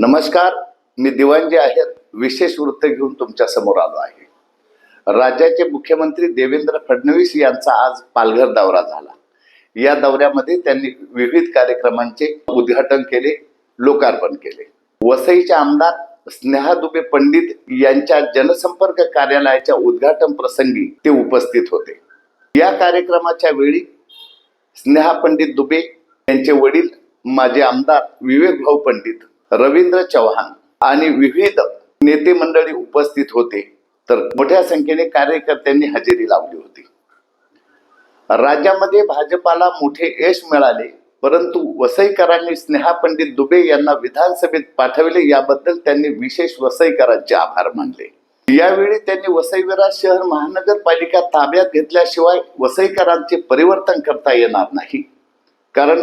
नमस्कार मी दिवांजी आहेत विशेष वृत्त घेऊन तुमच्यासमोर आलो आहे. राज्याचे मुख्यमंत्री देवेंद्र फडणवीस यांचा आज पालघर दौरा झाला. या दौऱ्यामध्ये त्यांनी विविध कार्यक्रमांचे उद्घाटन केले लोकार्पण केले. वसईचे आमदार स्नेहा दुबे पंडित यांच्या जनसंपर्क कार्यालयाच्या उद्घाटन प्रसंगी ते उपस्थित होते. या कार्यक्रमाच्या वेळी स्नेहा पंडित दुबे यांचे वडील माजी आमदार विवेक भाऊ पंडित रवींद्र चव्हाण आणि विविध नेते मंडळी उपस्थित होते. तर मोठ्या संख्येने कार्यकर्त्यांनी हजेरी लावली होती. राज्यामध्ये भाजपाला मोठे यश मिळाले परंतु वसईकरांनी स्नेहा पंडित दुबे यांना विधानसभेत पाठविले याबद्दल त्यांनी विशेष वसईकरांचे आभार मानले. यावेळी त्यांनी वसईविराज शहर महानगरपालिका ताब्यात घेतल्याशिवाय वसईकरांचे परिवर्तन करता येणार नाही. कारण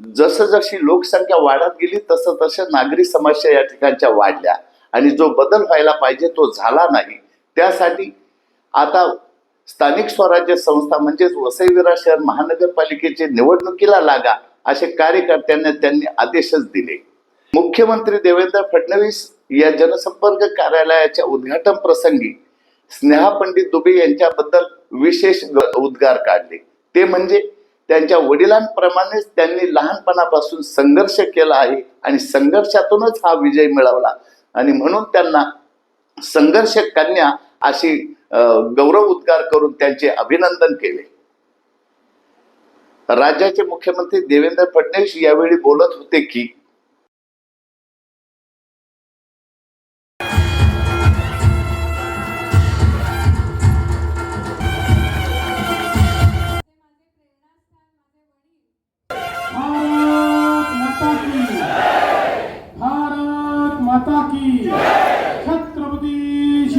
जसं जशी लोकसंख्या वाढत गेली तसं तसं नागरी समस्या या ठिकाणच्या वाढल्या. आणि जो बदल व्हायला पाहिजे तो झाला नाही. त्यासाठी आता स्थानिक स्वराज्य संस्था म्हणजेच वसईविरा शहर महानगरपालिकेचे निवडणुकीला लागा असे कार्यकर्त्यांना त्यांनी आदेशच दिले. मुख्यमंत्री देवेंद्र फडणवीस या जनसंपर्क कार्यालयाच्या उद्घाटन प्रसंगी स्नेहा पंडित दुबे यांच्याबद्दल विशेष उद्गार काढले. ते म्हणजे त्यांच्या वडिलांप्रमाणेच त्यांनी लहानपणापासून संघर्ष केला आहे आणि संघर्षातूनच हा विजय मिळवला. आणि म्हणून त्यांना संघर्ष कन्या अशी गौरव उद्गार करून त्यांचे अभिनंदन केले. राज्याचे मुख्यमंत्री देवेंद्र फडणवीस यावेळी बोलत होते की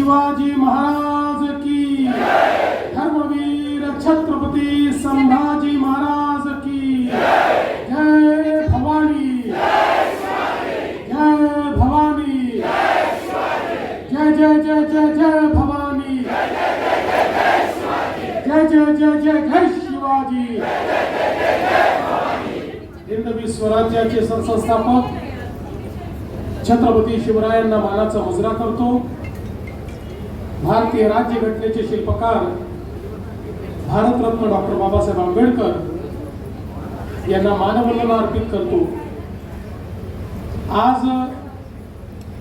शिवाजी महाराज की धर्मवीर छत्रपती संभाजी महाराज की जय। भवानी। जय भवानी। जय जय जय जय जय भवानी। जय जय जय जय जय शिवाजी। हिंदवी स्वराज्याचे सरसंस्थापक छत्रपती शिवरायांना मानाचा मुजरा करतो. भारतीय राज्यघटनेचे शिल्पकार भारतरत्न डॉक्टर बाबासाहेब आंबेडकर यांना मानवंदना अर्पित करतो. आज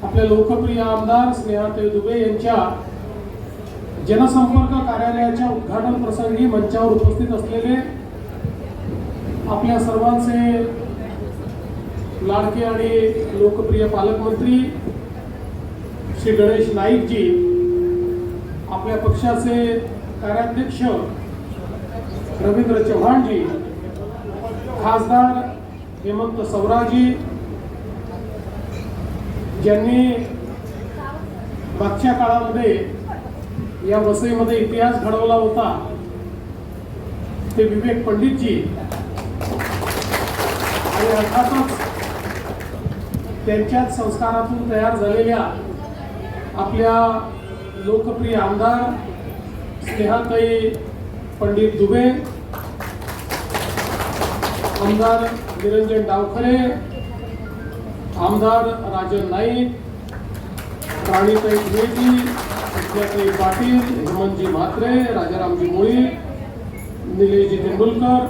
आपल्या लोकप्रिय आमदार स्नेहाताई दुबे यांच्या जनसंपर्क कार्यालयाच्या उद्घाटन प्रसंगी मंचावर उपस्थित असलेले आपल्या सर्वांचे लाडके आणि लोकप्रिय पालकमंत्री श्री गणेश नाईकजी आपल्या पक्षाचे कार्याध्यक्ष रवींद्र चव्हाणजी खासदार हेमंत सवराजी ज्यांनी मागच्या काळामध्ये या वसईमध्ये इतिहास घडवला होता ते विवेक पंडितजी. आणि अर्थातच त्यांच्याच संस्कारातून तयार झालेल्या आपल्या लोकप्रिय आमदार स्नेहाताई पंडित दुबे आमदार निरंजन डावखरे आमदार राजन नाईक राणीताई द्विवेदी विद्याताई पाटील हेमंतजी म्हात्रे राजारामजी मोळी निलेशजी तेंडुलकर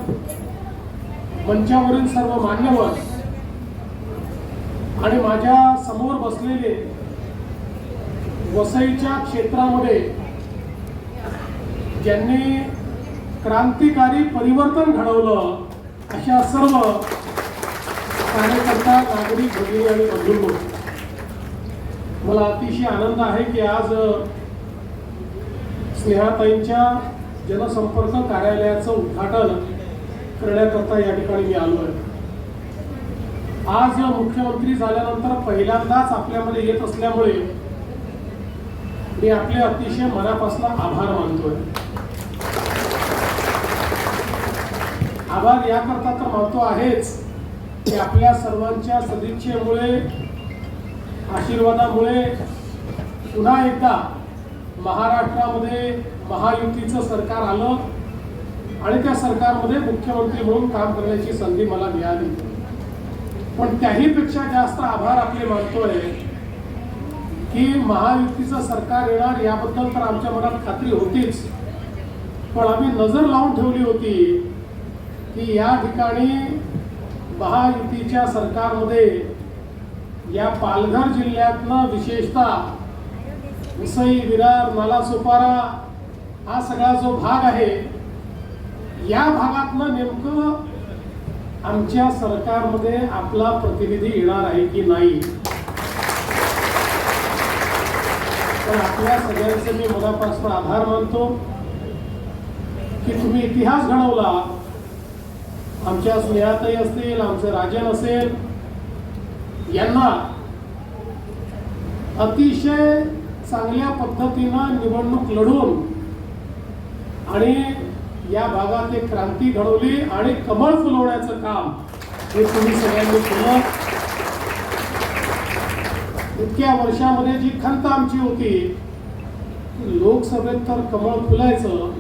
मंचावरील सर्व मान्यवर आणि माझ्यासमोर बसलेले वसईच्या क्षेत्रामध्ये ज्यांनी क्रांतिकारी परिवर्तन घडवलं अशा सर्व कार्यकर्ता नागरिक भगिनी आणि बंधूंनो मला अतिशय आनंद आहे की आज स्नेहाताईंच्या जनसंपर्क कार्यालयाचं उद्घाटन करण्याकरता या ठिकाणी मी आलो आहे. आज मुख्यमंत्री झाल्यानंतर पहिल्यांदाच आपल्यामध्ये येत असल्यामुळे मी आपले अतिशय मनापासून आभार मानतोय. आभार याकरता तर मानतो आहेच की आपल्या सर्वांच्या सदिच्छेमुळे आशीर्वादामुळे पुन्हा एकदा महाराष्ट्रामध्ये महायुतीचं सरकार आलं आणि त्या सरकारमध्ये मुख्यमंत्री म्हणून काम करण्याची संधी मला मिळाली. पण त्याहीपेक्षा जास्त आभार आपले मानतोय की महायुतीचं सरकार येणार याबद्दल तर आमच्या मनात खात्री होतीच. पण आम्ही नजर लावून ठेवली होती की या ठिकाणी महायुतीच्या सरकारमध्ये या पालघर जिल्ह्यातनं विशेषतः उसई विरार नालासोपारा हा सगळा जो भाग आहे या भागातनं नेमकं आमच्या सरकारमध्ये आपला प्रतिनिधी येणार आहे की नाही? तर आपल्या सगळ्यांचे मी मनापासून आभार मानतो की तुम्ही इतिहास घडवला. आमच्या स्नेहातही असतील आमचे राजन असेल यांना अतिशय चांगल्या पद्धतीनं निवडणूक लढून आणि या भागात एक क्रांती घडवली आणि कमळ फुलवण्याचं काम हे तुम्ही सगळ्यांनी केलं. इतक्या वर्षामध्ये जी खंत आमची होती लोकसभेत तर कमळ फुलायचं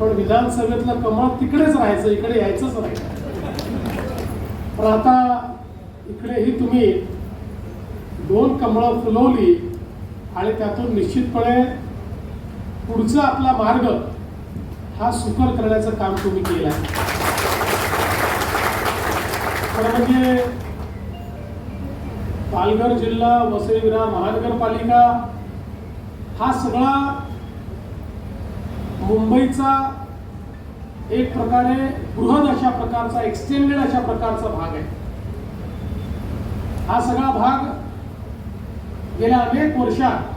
पण विधानसभेतलं कमळ तिकडेच राहायचं इकडे यायचंच नाही. पण आता इकडेही तुम्ही दोन कमळं फुलवली आणि त्यातून निश्चितपणे पुढचा आपला मार्ग हा सुकर करण्याचं काम तुम्ही केलं आहे म्हणजे पालघर जिल्हा वसईविरा महानगरपालिका हा सगळा मुंबईचा एक प्रकारे बृहद अशा प्रकारचा एक्सटेंडेड अशा प्रकारचा भाग आहे. हा सगळा भाग गेल्या अनेक वर्षात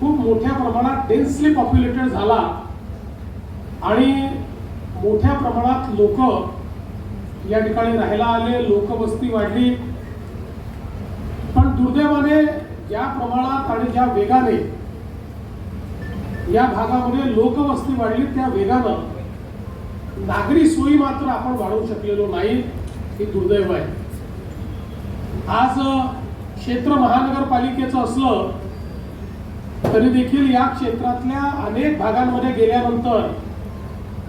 खूप मोठ्या प्रमाणात डेन्सली पॉप्युलेटेड झाला आणि मोठ्या प्रमाणात लोक या ठिकाणी राहायला आले लोकवस्ती वाढली. पण दुर्दैवाने ज्या प्रमाणात आणि ज्या वेगाने या भागामध्ये लोकवस्ती वाढली त्या वेगानं नागरी सोयी मात्र आपण वाढवू शकलेलो नाही हे दुर्दैव आहे. आज क्षेत्र महानगरपालिकेचं असलं तरी देखील या क्षेत्रातल्या अनेक भागांमध्ये गेल्यानंतर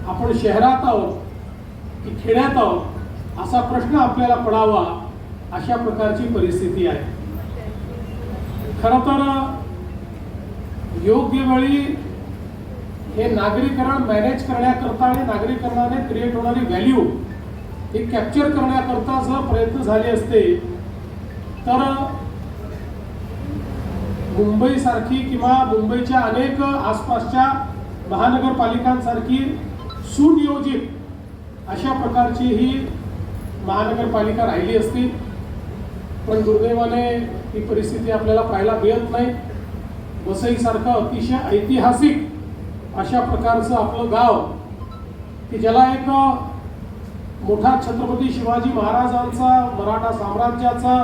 आपण शहरात आहोत की खेड्यात आहोत असा प्रश्न आपल्याला पडावा अशा प्रकारची परिस्थिती आहे. खरं तर योग्य वेळी हे नागरीकरण मॅनेज करण्याकरता आणि नागरीकरणाने क्रिएट होणारी व्हॅल्यू हे कॅप्चर करण्याकरता जर प्रयत्न झाले असते तर मुंबईसारखी किंवा मुंबईच्या अनेक आसपासच्या महानगरपालिकांसारखी सुनियोजित अशा प्रकारची ही महानगरपालिका राहिली असती. पण दुर्दैवाने ही परिस्थिती आपल्याला पाहायला मिळत नाही. वसईसारखं अतिशय ऐतिहासिक अशा प्रकारचं आपलं गाव की ज्याला एक मोठा छत्रपती शिवाजी महाराजांचा मराठा साम्राज्याचा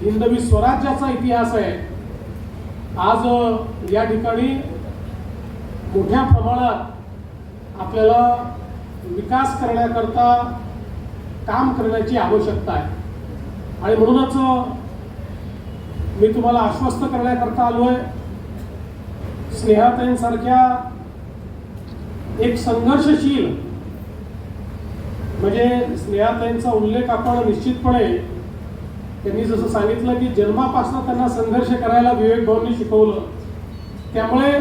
हिंदवी स्वराज्याचा इतिहास आहे. आज या ठिकाणी मोठ्या प्रमाणात आपल्याला विकास करण्याकरता काम करण्याची आवश्यकता आहे. आणि म्हणूनच मी तुम्हाला आश्वस्त करण्याकरता आलोय. स्नेहाताईंसारख्या एक संघर्षशील म्हणजे स्नेहाताईंचा उल्लेख आपण निश्चितपणे त्यांनी जसं सांगितलं की जन्मापासून त्यांना संघर्ष करायला विवेक भाऊंनी शिकवलं. त्यामुळे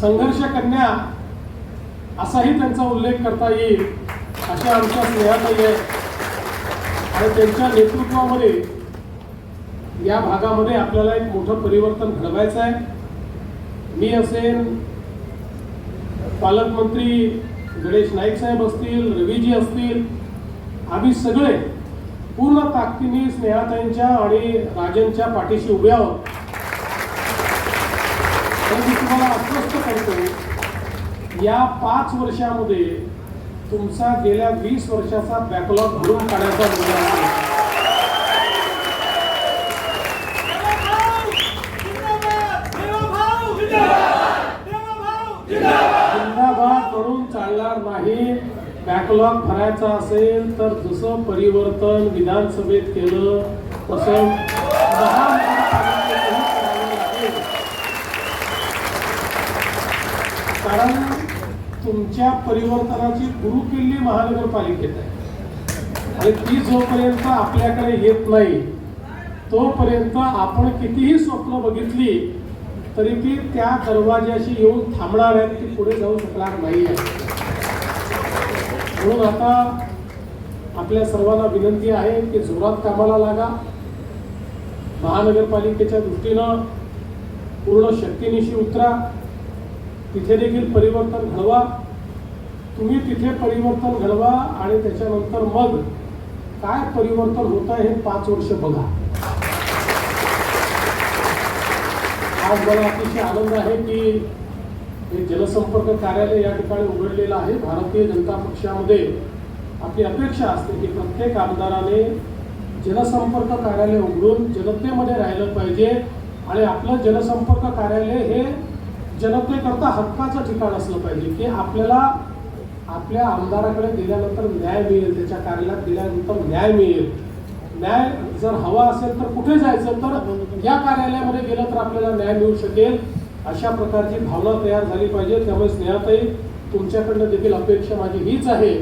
संघर्ष कन्या असाही त्यांचा उल्लेख करता येईल अशा आमच्या स्नेहाताई आहेत. आणि त्यांच्या नेतृत्वामध्ये या भागामध्ये आपल्याला एक मोठं परिवर्तन घडवायचं आहे. मी असेल पालकमंत्री गणेश नाईक साहेब असतील रवीजी असतील आम्ही सगळे पूर्ण ताकदीने स्नेहाताईंच्या आणि राजनच्या पाठीशी उभे आहोत. मी तुम्हाला आश्वस्त करतो या पाच वर्षामध्ये तुमचा गेल्या वीस वर्षाचा बॅकलॉग भरून काढायचा मुद्दा म्हणून नाही. बॅकलॉग भरायचा असेल तर जसं परिवर्तन विधानसभेत केलं तसं कारण तुमच्या परिवर्तनाची गुरुकिल्ली महानगरपालिकेत आहे. आणि ती जोपर्यंत आपल्याकडे येत नाही तोपर्यंत आपण कितीही स्वप्न बघितली तरी ती त्या दरवाज्याशी येऊन थांबणार आहेत ती पुढे जाऊ शकणार नाही आहे म्हणून आता आपल्या सर्वांना विनंती आहे की जोरात कामाला लागा. महानगरपालिकेच्या दृष्टीनं पूर्ण शक्तीनिशी उतरा. तिथे देखील परिवर्तन घडवा. तुम्ही तिथे परिवर्तन घडवा आणि त्याच्यानंतर मग काय परिवर्तन होत आहे हे पाच वर्ष बघा. आज मला अतिशय आनंद आहे की हे जनसंपर्क कार्यालय या ठिकाणी उघडलेलं आहे. भारतीय जनता पक्षामध्ये आपली अपेक्षा असते की प्रत्येक आमदाराने जनसंपर्क कार्यालय उघडून जनतेमध्ये राहिलं पाहिजे आणि आपलं जनसंपर्क कार्यालय हे जनतेकरता हक्काचं ठिकाण असलं पाहिजे की आपल्याला आपल्या आमदाराकडे दिल्यानंतर न्याय मिळेल त्याच्या कार्यालयात दिल्यानंतर न्याय मिळेल. न्याय जर हवा असेल तर कुठे जायचं तर या कार्यालयामध्ये गेलं तर आपल्याला न्याय मिळू शकेल. अशा प्रकारची भावना तयार झाली पाहिजे. त्यामुळे स्नेहाताई तुमच्याकडनं देखील अपेक्षा माझी हीच आहे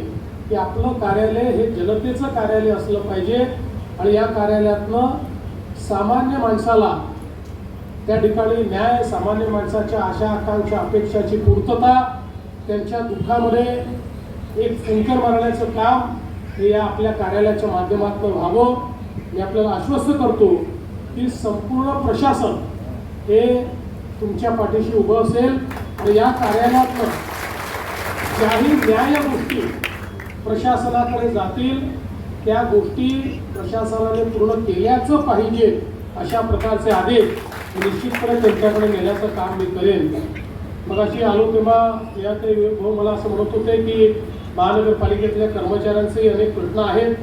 की आपलं कार्यालय हे जनतेचं कार्यालय असलं पाहिजे आणि या कार्यालयातनं सामान्य माणसाला त्या ठिकाणी न्याय सामान्य माणसाच्या आशा आकांक्षा अपेक्षाची पूर्तता त्यांच्या दुःखामध्ये एक फुंकर मारण्याचं काम हे या आपल्या कार्यालयाच्या माध्यमातून व्हावं. मी आपल्याला आश्वस्त करतो की संपूर्ण प्रशासन हे तुमच्या पाठीशी उभं असेल आणि या कार्यालयातलं ज्याही न्याय गोष्टी प्रशासनाकडे जातील त्या गोष्टी प्रशासनाने पूर्ण केल्याचं पाहिजे अशा प्रकारचे आदेश निश्चितपणे त्यांच्याकडे नेण्याचं काम मी करेन. मग अशी आलो तेव्हा या ते भाऊ मला असं म्हणत होते की महानगरपालिकेतल्या कर्मचाऱ्यांचेही अनेक प्रश्न आहेत.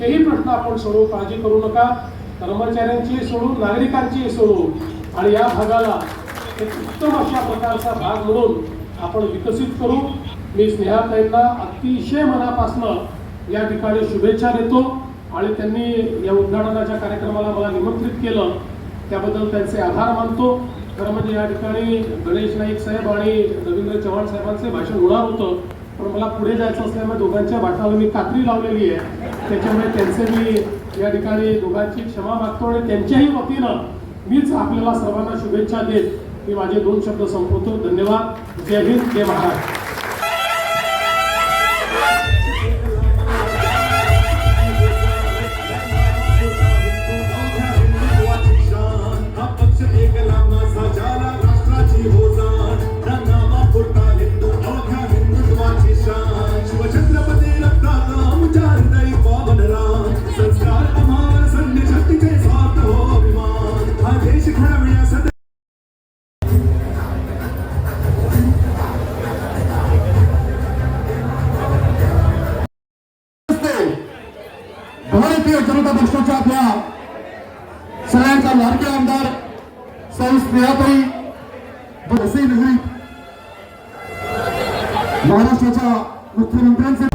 तेही प्रश्न आपण सोडवू काळजी करू नका. कर्मचाऱ्यांचीही सोडू नागरिकांचीही सोडू. आणि या भागाला एक उत्तम अशा प्रकारचा भाग म्हणून आपण विकसित करू. मी स्नेहाताईंना अतिशय मनापासनं या ठिकाणी शुभेच्छा देतो आणि त्यांनी या उद्घाटनाच्या कार्यक्रमाला मला निमंत्रित केलं. त्याबद्दल त्यांचे आभार मानतो. खरं म्हणजे या ठिकाणी गणेश नाईक साहेब आणि रवींद्र चव्हाण साहेबांचे भाषण होणार होतं. पण मला पुढे जायचं असल्यामुळे दोघांच्या भाषणाला मी कात्री लावलेली आहे. त्याच्यामुळे त्यांचे मी या ठिकाणी दोघांची क्षमा मागतो आणि त्यांच्याही वतीनं मीच आपल्याला सर्वांना शुभेच्छा देत मी माझे दोन शब्द संपवतो. धन्यवाद. जय हिंद. जय महाराष्ट्र. भारतीय जनता पक्षाच्या आपल्या सगळ्यांचा लाडके आमदार सौ स्नेहाताई वसई नगरी महाराष्ट्राच्या मुख्यमंत्र्यांचे